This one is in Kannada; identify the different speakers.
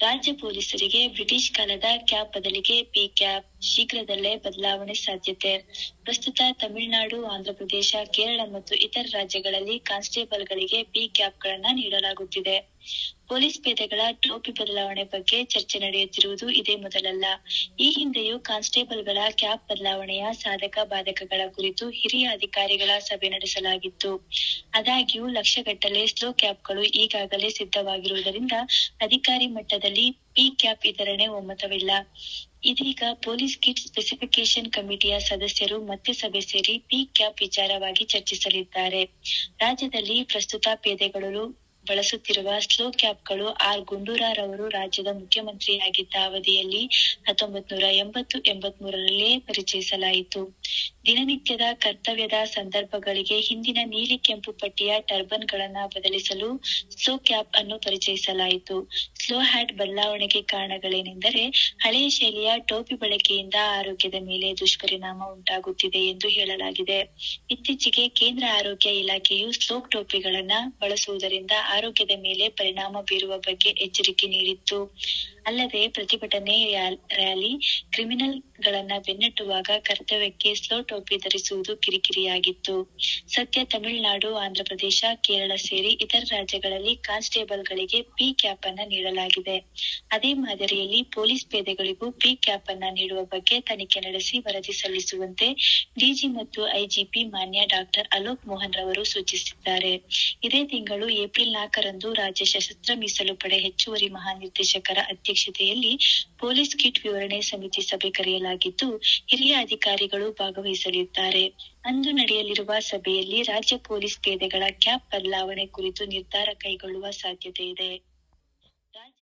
Speaker 1: ರಾಜ್ಯ ಪೊಲೀಸರಿಗೆ ಬ್ರಿಟಿಷ್ ಕಾಲದ ಕ್ಯಾಪ್ ಬದಲಿಗೆ ಪಿ ಕ್ಯಾಪ್. ಶೀಘ್ರದಲ್ಲೇ ಬದಲಾವಣೆ ಸಾಧ್ಯತೆ. ಪ್ರಸ್ತುತ ತಮಿಳುನಾಡು, ಆಂಧ್ರಪ್ರದೇಶ, ಕೇರಳ ಮತ್ತು ಇತರ ರಾಜ್ಯಗಳಲ್ಲಿ ಕಾನ್ಸ್ಟೇಬಲ್ಗಳಿಗೆ ಪಿ ಕ್ಯಾಪ್ಗಳನ್ನ ನೀಡಲಾಗುತ್ತಿದೆ. ಪೊಲೀಸ್ ಪೇದೆಗಳ ಟೋಪಿ ಬದಲಾವಣೆ ಬಗ್ಗೆ ಚರ್ಚೆ ನಡೆಯುತ್ತಿರುವುದು ಇದೇ ಮೊದಲಲ್ಲ. ಈ ಹಿಂದೆಯೂ ಕಾನ್ಸ್ಟೇಬಲ್ಗಳ ಕ್ಯಾಪ್ ಬದಲಾವಣೆಯ ಸಾಧಕ ಬಾಧಕಗಳ ಕುರಿತು ಹಿರಿಯ ಅಧಿಕಾರಿಗಳ ಸಭೆ ನಡೆಸಲಾಗಿತ್ತು. ಆದಾಗ್ಯೂ ಲಕ್ಷಗಟ್ಟಲೆ ಸ್ಲೋ ಕ್ಯಾಪ್ಗಳು ಈಗಾಗಲೇ ಸಿದ್ಧವಾಗಿರುವುದರಿಂದ ಅಧಿಕಾರಿ ಮಟ್ಟದಲ್ಲಿ ಪಿ ಕ್ಯಾಪ್ ವಿತರಣೆ ಒಮ್ಮತವಿಲ್ಲ. ಇದೀಗ ಪೊಲೀಸ್ ಕಿಟ್ ಸ್ಪೆಸಿಫಿಕೇಶನ್ ಕಮಿಟಿಯ ಸದಸ್ಯರು ಮತ್ತೆ ಸಭೆ ಸೇರಿ ಪಿ ಕ್ಯಾಪ್ ವಿಚಾರವಾಗಿ ಚರ್ಚಿಸಲಿದ್ದಾರೆ. ರಾಜ್ಯದಲ್ಲಿ ಪ್ರಸ್ತುತ ಪೇದೆಗಳು ಬಳಸುತ್ತಿರುವ ಸ್ಲೋ ಕ್ಯಾಪ್ಗಳು ಆರ್ ಗುಂಡೂರಾರವರು ರಾಜ್ಯದ ಮುಖ್ಯಮಂತ್ರಿಯಾಗಿದ್ದ ಅವಧಿಯಲ್ಲಿ ಹತ್ತೊಂಬತ್ ನೂರ ಎಂಬತ್ತು ಎಂಬತ್ ಮೂರರಲ್ಲೇ ಪರಿಚಯಿಸಲಾಯಿತು. ದಿನನಿತ್ಯದ ಕರ್ತವ್ಯದ ಸಂದರ್ಭಗಳಿಗೆ ಹಿಂದಿನ ನೀಲಿ ಕೆಂಪು ಪಟ್ಟಿಯ ಟರ್ಬನ್ ಗಳನ್ನ ಬದಲಿಸಲು ಸ್ಲೋ ಕ್ಯಾಪ್ ಅನ್ನು ಪರಿಚಯಿಸಲಾಯಿತು. ಸ್ಲೋ ಹ್ಯಾಟ್ ಬದಲಾವಣೆಗೆ ಕಾರಣಗಳೇನೆಂದರೆ ಹಳೆಯ ಶೈಲಿಯ ಟೋಪಿ ಬಳಕೆಯಿಂದ ಆರೋಗ್ಯದ ಮೇಲೆ ದುಷ್ಪರಿಣಾಮ ಉಂಟಾಗುತ್ತಿದೆ ಎಂದು ಹೇಳಲಾಗಿದೆ. ಇತ್ತೀಚೆಗೆ ಕೇಂದ್ರ ಆರೋಗ್ಯ ಇಲಾಖೆಯು ಸ್ಲೋ ಟೋಪಿಗಳನ್ನ ಬಳಸುವುದರಿಂದ ಆರೋಗ್ಯದ ಮೇಲೆ ಪರಿಣಾಮ ಬೀರುವ ಬಗ್ಗೆ ಎಚ್ಚರಿಕೆ ನೀಡಿತ್ತು. ಅಲ್ಲದೆ ಪ್ರತಿಭಟನೆ ರ್ಯಾಲಿ ಕ್ರಿಮಿನಲ್ ಗಳನ್ನ ಬೆನ್ನಟ್ಟುವಾಗ ಕರ್ತವ್ಯಕ್ಕೆ ಸ್ಲೋ ಟೋಪಿ ಧರಿಸುವುದು ಕಿರಿಕಿರಿಯಾಗಿತ್ತು. ಸದ್ಯ ತಮಿಳುನಾಡು, ಆಂಧ್ರಪ್ರದೇಶ, ಕೇರಳ ಸೇರಿ ಇತರ ರಾಜ್ಯಗಳಲ್ಲಿ ಕಾನ್ಸ್ಟೇಬಲ್ ಗಳಿಗೆ ಪಿ ಕ್ಯಾಪ್ ಅನ್ನ ನೀಡಲಾಗಿದೆ. ಅದೇ ಮಾದರಿಯಲ್ಲಿ ಪೊಲೀಸ್ ಪೇದೆಗಳಿಗೂ ಪಿ ಕ್ಯಾಪ್ ಅನ್ನ ನೀಡುವ ಬಗ್ಗೆ ತನಿಖೆ ನಡೆಸಿ ವರದಿ ಸಲ್ಲಿಸುವಂತೆ ಡಿಜಿ ಮತ್ತು ಐಜಿಪಿ ಮಾನ್ಯ ಡಾಕ್ಟರ್ ಅಲೋಕ್ ಮೋಹನ್ ರವರು ಸೂಚಿಸಿದ್ದಾರೆ. ಇದೇ ತಿಂಗಳು ಏಪ್ರಿಲ್ ನಾಲ್ಕರಂದು ರಾಜ್ಯ ಸಶಸ್ತ್ರ ಮೀಸಲು ಪಡೆ ಹೆಚ್ಚುವರಿ ಮಹಾನಿರ್ದೇಶಕರ ಅಧ್ಯಕ್ಷತೆಯಲ್ಲಿ ಪೊಲೀಸ್ ಕಿಟ್ ವಿವರಣೆ ಸಮಿತಿ ಸಭೆ ಕರೆಯಲಾಗಿದ್ದು, ಹಿರಿಯ ಅಧಿಕಾರಿಗಳು ಭಾಗವಹಿಸಲಿದ್ದಾರೆ. ಅಂದು ನಡೆಯಲಿರುವ ಸಭೆಯಲ್ಲಿ ರಾಜ್ಯ ಪೊಲೀಸ್ ಪೇದೆಗಳ ಕ್ಯಾಪ್ ಬದಲಾವಣೆ ಕುರಿತು ನಿರ್ಧಾರ ಕೈಗೊಳ್ಳುವ ಸಾಧ್ಯತೆ ಇದೆ.